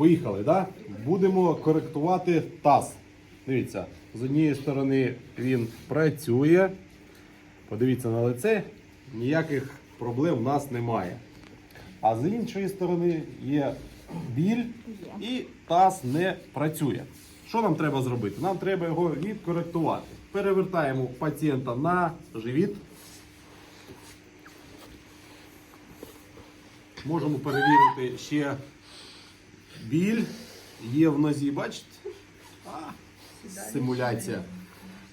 Поїхали, да? Будемо коректувати таз. Дивіться, з однієї сторони він працює. Подивіться на лице, ніяких проблем в нас немає. А з іншої сторони є біль і таз не працює. Що нам треба зробити? Нам треба його відкоректувати. Перевертаємо пацієнта на живіт. Можемо перевірити ще біль. Є в нозі, бачите? А, симуляція.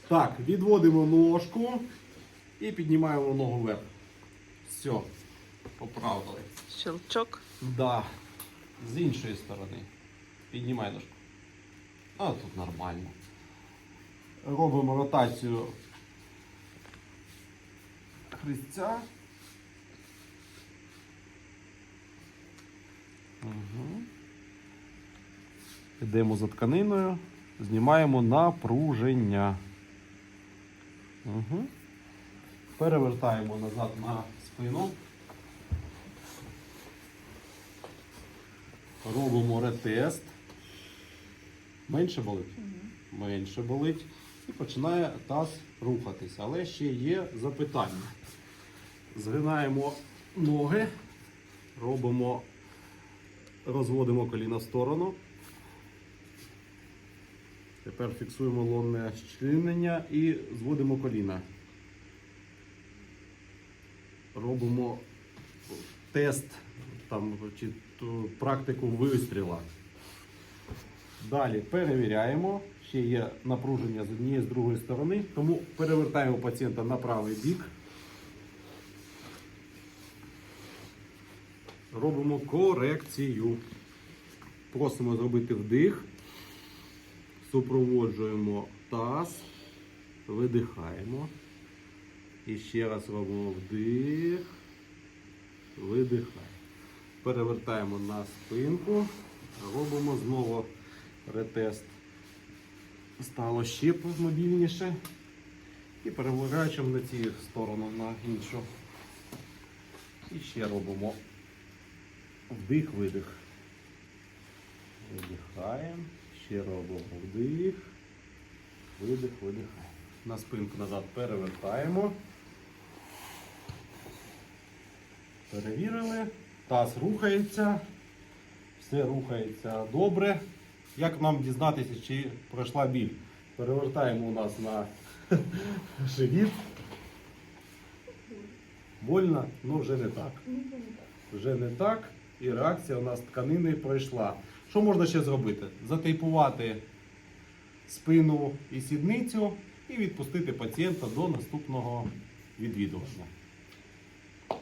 Так, відводимо ножку і піднімаємо ногу вверх. Все, поправили. Щелчок. Да. З іншої сторони. Піднімай ножку. А тут нормально. Робимо ротацію хрестця. Угу. Йдемо за тканиною, знімаємо напруження. Угу. Перевертаємо назад на спину. Робимо ретест. Менше болить? Менше болить. І починає таз рухатися. Але ще є запитання. Згинаємо ноги, робимо, розводимо коліна в сторону. Тепер фіксуємо лонне щільнення і зводимо коліна. Робимо тест там, чи практику вистріла. Далі перевіряємо. Ще є напруження з однієї з другої сторони, тому перевертаємо пацієнта на правий бік. Робимо корекцію. Просимо зробити вдих. Супроводжуємо таз, видихаємо. І ще раз робимо вдих, видихаємо. Перевертаємо на спинку, робимо знову ретест. Стало ще мобільніше. І переворачуємо на цю сторону, на іншу. І ще робимо вдих-видих. Видихаємо. Ще робимо вдих. Видих, видихаємо. На спинку назад перевертаємо. Перевірили. Таз рухається. Все рухається добре. Як нам дізнатися, чи пройшла біль? Перевертаємо у нас на живіт. Больно? Ну вже не так. Вже не так. І реакція у нас тканини пройшла. Що можна ще зробити? Затейпувати спину і сідницю і відпустити пацієнта до наступного відвідування.